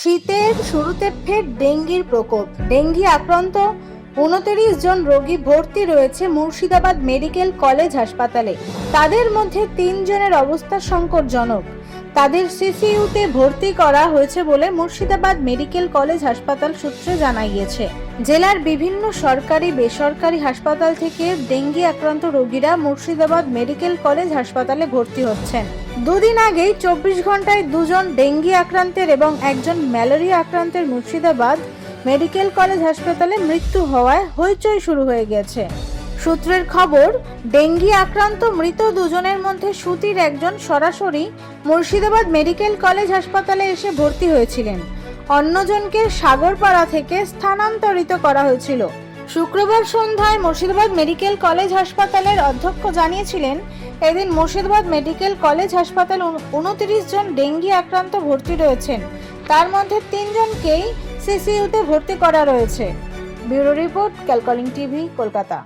শীতের শুরুতে ফের ডেঙ্গির প্রকোপ। ডেঙ্গি আক্রান্ত উনত্রিশ জন রোগী ভর্তি রয়েছে মুর্শিদাবাদ মেডিকেল কলেজ হাসপাতালে। তাদের মধ্যে তিনজনের অবস্থা সংকটজনক। তাদের সিসিইউতে ভর্তি করা হয়েছে বলে মুর্শিদাবাদ মেডিকেল কলেজ হাসপাতাল সূত্রে জানা গিয়েছে। জেলার বিভিন্ন সরকারি, বেসরকারি হাসপাতাল থেকে ডেঙ্গি আক্রান্ত রোগীরা মুর্শিদাবাদ মেডিকেল কলেজ হাসপাতালে ভর্তি হচ্ছেন। দুদিন আগেই চব্বিশ ঘন্টায় দুজন ডেঙ্গি আক্রান্তের এবং একজন ম্যালেরিয়া আক্রান্তের মুর্শিদাবাদ মেডিকেল কলেজ হাসপাতালে মৃত্যু হওয়ায় হইচই শুরু হয়ে গেছে। সূত্রের খবর, ডেঙ্গি আক্রান্ত মৃত দুজনের মধ্যে সুতির একজন সরাসরি মুর্শিদাবাদ মেডিকেল কলেজ হাসপাতালে এসে ভর্তি হয়েছিলেন। অন্যজনকে সাগরপাড়া থেকে স্থানান্তরিত করা হয়েছিল। শুক্রবার সন্ধ্যায় মুর্শিদাবাদ মেডিকেল কলেজ হাসপাতালের অধ্যক্ষ জানিয়েছিলেন, এদিন মুর্শিদাবাদ মেডিকেল কলেজ হাসপাতাল উনত্রিশ জন ডেঙ্গি আক্রান্ত ভর্তি রয়েছেন। তার মধ্যে তিনজনকেই সিসিইউতে ভর্তি করা রয়েছে। ব্যুরো রিপোর্ট ক্যালকলিং টিভি কলকাতা।